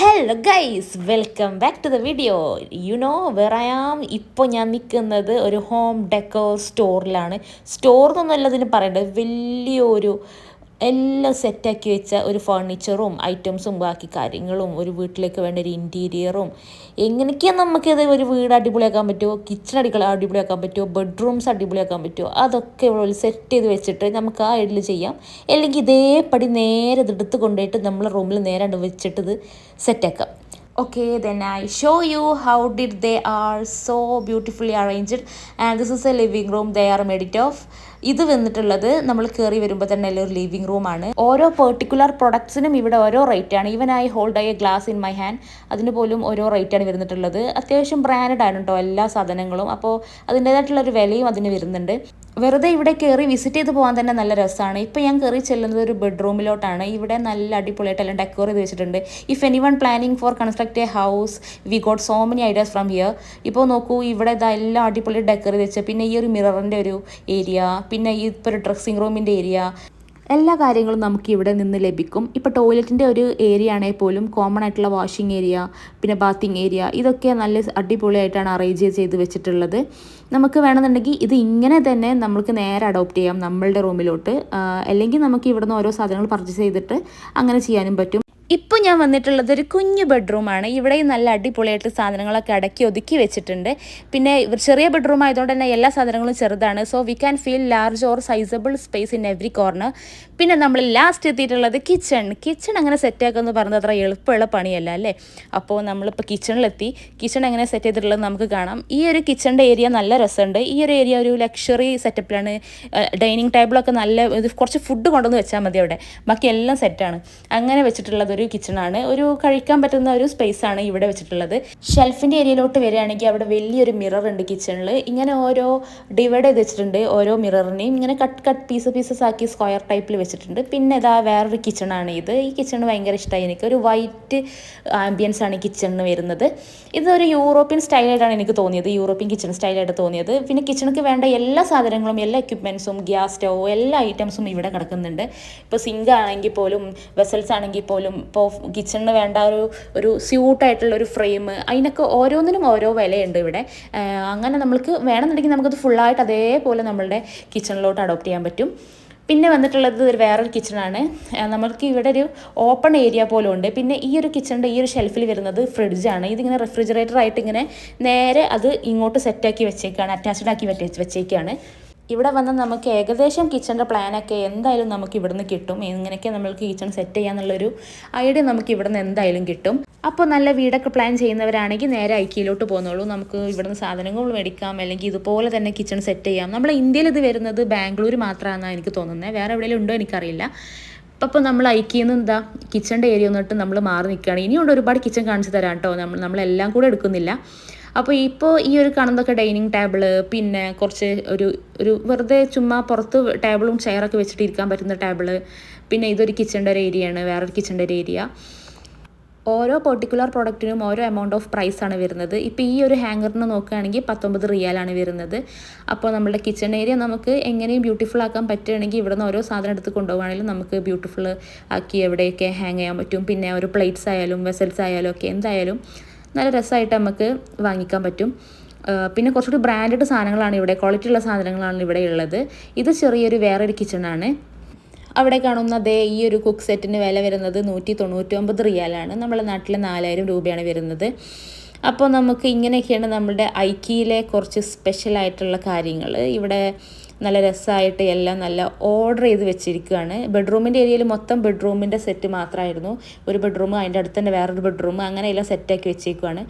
Hello guys welcome back to the video you know um ഇപ്പോൾ ഞാൻ നിൽക്കുന്നത് ഒരു ഹോം ഡെക്കോ സ്റ്റോറിലാണ് സ്റ്റോർ എന്നൊന്നുമല്ല ഇതിന് പറയേണ്ടത്. വലിയൊരു എല്ലാം സെറ്റാക്കി വെച്ച ഒരു ഫർണിച്ചറും ഐറ്റംസും ബാക്കി കാര്യങ്ങളും ഒരു വീട്ടിലേക്ക് വേണ്ട ഒരു ഇന്റീരിയറും എങ്ങനെയൊക്കെയാണ് നമുക്കിത് ഒരു വീട് അടിപൊളിയാക്കാൻ പറ്റുമോ കിച്ചൺ അടികൾ അടിപൊളിയാക്കാൻ പറ്റുമോ ബെഡ്റൂംസ് അടിപൊളിയാക്കാൻ പറ്റുമോ അതൊക്കെ ഇവിടെ സെറ്റ് ചെയ്ത് വെച്ചിട്ട് നമുക്ക് ആ ഇടയിൽ ചെയ്യാം. അല്ലെങ്കിൽ ഇതേപടി നേരെ ഇതെടുത്ത് കൊണ്ടുപോയിട്ട് നമ്മളെ റൂമിൽ നേരെ വെച്ചിട്ടത് സെറ്റാക്കാം okay then i show you how did they are so beautifully arranged. And this is a living room they are made it of. ഇത് വന്നിട്ടുള്ളത് നമ്മൾ കയറി വരുമ്പോൾ തന്നെ ഒരു ലിവിംഗ് റൂമാണ് ഓരോ പെർട്ടിക്കുലർ പ്രൊഡക്ട്സിനും ഇവിടെ ഓരോ റേറ്റ് ആണ്. Even I hold I a glass in my hand അതിന് പോലും ഓരോ റേറ്റ് ആണ് വരുന്നിട്ടുള്ളത്. അത്യാവശ്യം ബ്രാൻഡഡ് ആണ് കേട്ടോ എല്ലാ സാധനങ്ങളും. അപ്പോൾ അതിന്റെതായിട്ടുള്ളൊരു വിലയും അതിന് വരുന്നുണ്ട്. വെറുതെ ഇവിടെ കയറി വിസിറ്റ് ചെയ്ത് പോകാൻ തന്നെ നല്ല രസമാണ്. ഇപ്പോൾ ഞാൻ കയറി ചെല്ലുന്നത് ഒരു ബെഡ്റൂമിലോട്ടാണ് ഇവിടെ നല്ല അടിപൊളിയായിട്ട് എല്ലാം ഡെക്കോർ ചെയ്ത് വെച്ചിട്ടുണ്ട്. If any one planning for construct a house we got so many ideas from here ഇപ്പോൾ നോക്കൂ ഇവിടെ ഇതാ എല്ലാം അടിപൊളി ഡെക്കോർ ചെയ്ത് വെച്ച്. പിന്നെ ഈ ഒരു മിററിന്റെ ഒരു ഏരിയ പിന്നെ ഈ ഇപ്പോൾ ഒരു ഡ്രസ്സിങ് റൂമിന്റെ ഏരിയ എല്ലാ കാര്യങ്ങളും നമുക്ക് ഇവിടെ നിന്ന് ലഭിക്കും. ഇപ്പോൾ ടോയ്ലറ്റിന്റെ ഒരു ഏരിയ ആണെങ്കിൽ പോലും കോമൺ ആയിട്ടുള്ള വാഷിംഗ് ഏരിയ പിന്നെ ബാത്തിങ് ഏരിയ ഇതൊക്കെ നല്ല അടിപൊളിയായിട്ടാണ് അറേഞ്ച് ചെയ്ത് വെച്ചിട്ടുള്ളത്. നമുക്ക് വേണമെന്നുണ്ടെങ്കിൽ ഇത് ഇങ്ങനെ തന്നെ നമുക്ക് നേരെ അഡോപ്റ്റ് ചെയ്യാം നമ്മളുടെ റൂമിലോട്ട് അല്ലെങ്കിൽ നമുക്ക് ഇവിടുന്ന് ഓരോ സാധനങ്ങൾ പർച്ചേസ് ചെയ്തിട്ട് അങ്ങനെ ചെയ്യാനും പറ്റും. ഇപ്പോൾ ഞാൻ വന്നിട്ടുള്ളത് ഒരു കുഞ്ഞു ബെഡ്റൂമാണ് ഇവിടെയും നല്ല അടിപൊളിയായിട്ട് സാധനങ്ങളൊക്കെ അടക്കി ഒതുക്കി വെച്ചിട്ടുണ്ട്. പിന്നെ ചെറിയ ബെഡ്റൂം ആയതുകൊണ്ട് തന്നെ എല്ലാ സാധനങ്ങളും ചെറുതാണ്. So we can feel large or sizable space in every corner പിന്നെ നമ്മൾ ലാസ്റ്റ് എത്തിയിട്ടുള്ളത് കിച്ചൺ കിച്ചൺ അങ്ങനെ സെറ്റ് ആക്കുമെന്ന് പറഞ്ഞത് അത്ര എളുപ്പമുള്ള പണിയല്ല അല്ലേ? അപ്പോൾ നമ്മളിപ്പോൾ കിച്ചണിലെത്തി കിച്ചൺ എങ്ങനെ സെറ്റ് ചെയ്തിട്ടുള്ളത് നമുക്ക് കാണാം. ഈ ഒരു കിച്ചണിന്റെ ഏരിയ നല്ല രസമുണ്ട്. ഈ ഒരു ഏരിയ ഒരു ലക്ഷറി സെറ്റപ്പിലാണ് ഡൈനിങ് ടേബിളൊക്കെ നല്ല ഇത് കുറച്ച് ഫുഡ് കൊണ്ടുവന്ന് വെച്ചാൽ മതി അവിടെ. ബാക്കി എല്ലാം സെറ്റാണ് അങ്ങനെ വെച്ചിട്ടുള്ളത് ഒരു കിച്ചണാണ് ഒരു കഴിക്കാൻ പറ്റുന്ന ഒരു സ്പേസ് ആണ് ഇവിടെ വെച്ചിട്ടുള്ളത്. ഷെൽഫിന്റെ ഏരിയയിലോട്ട് വരികയാണെങ്കിൽ അവിടെ വലിയൊരു മിറർ ഉണ്ട് കിച്ചണിൽ ഇങ്ങനെ ഓരോ ഡിവൈഡ് ചെയ്ത് വെച്ചിട്ടുണ്ട് ഓരോ മിററിനെയും ഇങ്ങനെ കട്ട് കട്ട് പീസ് പീസസ് ആക്കി സ്ക്വയർ ടൈപ്പിൽ വെച്ചിട്ടുണ്ട്. പിന്നെ ഇതാ വേറൊരു കിച്ചണാണ് ഇത്. ഈ കിച്ചൺ ഭയങ്കര ഇഷ്ടമായി എനിക്ക്. ഒരു വൈറ്റ് ആംബിയൻസ് ആണ് കിച്ചണിന് വരുന്നത്. ഇതൊരു യൂറോപ്യൻ സ്റ്റൈലായിട്ടാണ് എനിക്ക് തോന്നിയത്. യൂറോപ്യൻ കിച്ചൺ സ്റ്റൈലായിട്ട് തോന്നിയത്. പിന്നെ കിച്ചണിക്ക് വേണ്ട എല്ലാ സാധനങ്ങളും എല്ലാ എക്യുപ്മെൻസും ഗ്യാസ് സ്റ്റൗ എല്ലാ ഐറ്റംസും ഇവിടെ കിടക്കുന്നുണ്ട്. ഇപ്പോൾ സിങ്ക് ആണെങ്കിൽ പോലും വെസൽസ് ആണെങ്കിൽ പോലും ഇപ്പോൾ കിച്ചണിന് വേണ്ട ഒരു ഒരു സ്യൂട്ടായിട്ടുള്ള ഒരു ഫ്രെയിം അതിനൊക്കെ ഓരോന്നിനും ഓരോ വിലയുണ്ട് ഇവിടെ. അങ്ങനെ നമ്മൾക്ക് വേണമെന്നുണ്ടെങ്കിൽ നമുക്കത് ഫുള്ളായിട്ട് അതേപോലെ നമ്മളുടെ കിച്ചണിലോട്ട് അഡോപ്റ്റ് ചെയ്യാൻ പറ്റും. പിന്നെ വന്നിട്ടുള്ളത് ഒരു വേറൊരു കിച്ചണാണ്. നമ്മൾക്ക് ഇവിടെ ഒരു ഓപ്പൺ ഏരിയ പോലും ഉണ്ട്. പിന്നെ ഈ ഒരു കിച്ചണിന്റെ ഈ ഒരു ഷെൽഫിൽ വരുന്നത് ഫ്രിഡ്ജാണ് ഇതിങ്ങനെ റെഫ്രിജറേറ്റർ ആയിട്ട് ഇങ്ങനെ നേരെ അത് ഇങ്ങോട്ട് സെറ്റാക്കി വെച്ചേക്കാണ് അറ്റാച്ച്ഡ് ആക്കി വെച്ചേക്കാണ്. ഇവിടെ വന്ന് നമുക്ക് ഏകദേശം കിച്ചന്റെ പ്ലാനൊക്കെ എന്തായാലും നമുക്ക് ഇവിടുന്ന് കിട്ടും. എങ്ങനെയൊക്കെ നമ്മൾക്ക് കിച്ചൺ സെറ്റ് ചെയ്യാന്നുള്ളൊരു ഐഡിയ നമുക്ക് ഇവിടുന്ന് എന്തായാലും കിട്ടും. അപ്പോൾ നല്ല വീടൊക്കെ പ്ലാൻ ചെയ്യുന്നവരാണെങ്കിൽ നേരെ ഐക്കിയിലോട്ട് പോകുന്നുള്ളൂ നമുക്ക് ഇവിടുന്ന് സാധനങ്ങൾ മേടിക്കാം അല്ലെങ്കിൽ ഇതുപോലെ തന്നെ കിച്ചൺ സെറ്റ് ചെയ്യാം. നമ്മൾ ഇന്ത്യയിൽ ഇത് വരുന്നത് ബാംഗ്ലൂർ മാത്രമാണെന്നാണ് എനിക്ക് തോന്നുന്നത് വേറെ എവിടെയെങ്കിലും ഉണ്ടോ എനിക്കറിയില്ല. അപ്പോൾ നമ്മൾ ഐക്കിയെന്ന് എന്താ കിച്ചണിന്റെ ഏരിയ ഒന്നിട്ട് നമ്മൾ മാറി നിൽക്കുകയാണ്. ഇനിയുണ്ട് ഒരുപാട് കിച്ചൺ കാണിച്ചു തരാം കേട്ടോ. നമ്മൾ നമ്മളെല്ലാം കൂടെ എടുക്കുന്നില്ല. അപ്പോൾ ഇപ്പോൾ ഈ ഒരു കാണുന്നതൊക്കെ ഡൈനിങ് ടേബിൾ പിന്നെ കുറച്ച് ഒരു ഒരു വെറുതെ ചുമ്മാ പുറത്ത് ടേബിളും ചെയറൊക്കെ വെച്ചിട്ട് ഇരിക്കാൻ പറ്റുന്ന ടേബിൾ പിന്നെ ഇതൊരു കിച്ചണിന്റെ ഒരു ഏരിയ ആണ് വേറൊരു കിച്ചണിന്റെ ഒരു ഏരിയ ഓരോ പെർട്ടിക്കുലർ പ്രോഡക്റ്റിനും ഓരോ എമൗണ്ട് ഓഫ് പ്രൈസ് ആണ് വരുന്നത്. ഇപ്പോൾ ഈ ഒരു ഹാങ്ങറിന് നോക്കുകയാണെങ്കിൽ പത്തൊമ്പത് റിയാലാണ് വരുന്നത്. അപ്പോൾ നമ്മുടെ കിച്ചൺ ഏരിയ നമുക്ക് എങ്ങനെയും ബ്യൂട്ടിഫുൾ ആക്കാൻ പറ്റുകയാണെങ്കിൽ ഇവിടെ നിന്ന് ഓരോ സാധനം എടുത്ത് കൊണ്ടുപോകുകയാണെങ്കിലും നമുക്ക് ബ്യൂട്ടിഫുൾ ആക്കി എവിടെയൊക്കെ ഹാങ് ചെയ്യാൻ പറ്റും. പിന്നെ ഒരു പ്ലേറ്റ്സ് ആയാലും വെസൽസ് ആയാലും ഒക്കെ എന്തായാലും നല്ല രസമായിട്ട് നമുക്ക് വാങ്ങിക്കാൻ പറ്റും. പിന്നെ കുറച്ചുകൂടി ബ്രാൻഡഡ് സാധനങ്ങളാണ് ഇവിടെ. ക്വാളിറ്റി ഉള്ള സാധനങ്ങളാണ് ഇവിടെ ഉള്ളത്. ഇത് ചെറിയൊരു വേറൊരു കിച്ചണാണ് അവിടെ കാണുന്ന അതേ ഈ ഒരു കുക്ക് സെറ്റിന് വില വരുന്നത് നൂറ്റി തൊണ്ണൂറ്റൊമ്പത് റിയാലാണ്. നമ്മുടെ നാട്ടിൽ നാലായിരം രൂപയാണ് വരുന്നത്. അപ്പോൾ നമുക്ക് ഇങ്ങനെയൊക്കെയാണ് നമ്മുടെ ഐക്കിയിലെ കുറച്ച് സ്പെഷ്യലായിട്ടുള്ള കാര്യങ്ങൾ ഇവിടെ നല്ല രസമായിട്ട് എല്ലാം നല്ല ഓർഡർ ചെയ്ത് വെച്ചിരിക്കുകയാണ് ബെഡ്റൂമിന്റെ ഏരിയയിൽ മൊത്തം ബെഡ്റൂമിന്റെ സെറ്റ് മാത്രമായിരുന്നു. ഒരു ബെഡ്റൂം അതിന്റെ അടുത്ത് തന്നെ വേറൊരു ബെഡ്റൂം അങ്ങനെ എല്ലാം സെറ്റാക്കി വെച്ചേക്കുവാണ്.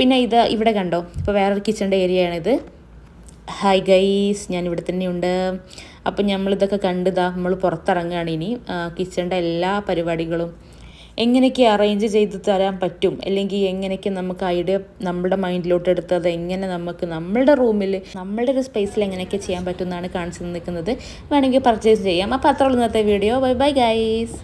പിന്നെ ഇത് ഇവിടെ കണ്ടോ? ഇപ്പോൾ വേറൊരു കിച്ചണിന്റെ ഏരിയയാണിത് ഹായ് ഗൈസ് ഞാൻ ഇവിടെ തന്നെയുണ്ട്. അപ്പം നമ്മളിതൊക്കെ കണ്ടിതാ നമ്മൾ പുറത്തിറങ്ങുകയാണ് ഇനി. കിച്ചണിന്റെ എല്ലാ പരിപാടികളും എങ്ങനെയൊക്കെ അറേഞ്ച് ചെയ്ത് തരാൻ പറ്റും? അല്ലെങ്കിൽ എങ്ങനെയൊക്കെ നമുക്ക് ഐഡിയ നമ്മുടെ മൈൻഡിലോട്ട് എടുത്തത് എങ്ങനെ നമുക്ക് നമ്മളുടെ റൂമിൽ നമ്മളുടെ ഒരു സ്പേസിൽ എങ്ങനെയൊക്കെ ചെയ്യാൻ പറ്റും എന്നാണ് കാണിച്ചു നിൽക്കുന്നത് വേണമെങ്കിൽ പർച്ചേസ് ചെയ്യാം. അപ്പോൾ അത്ര ഇന്നത്തെ വീഡിയോ ബൈ ബൈ ഗൈസ്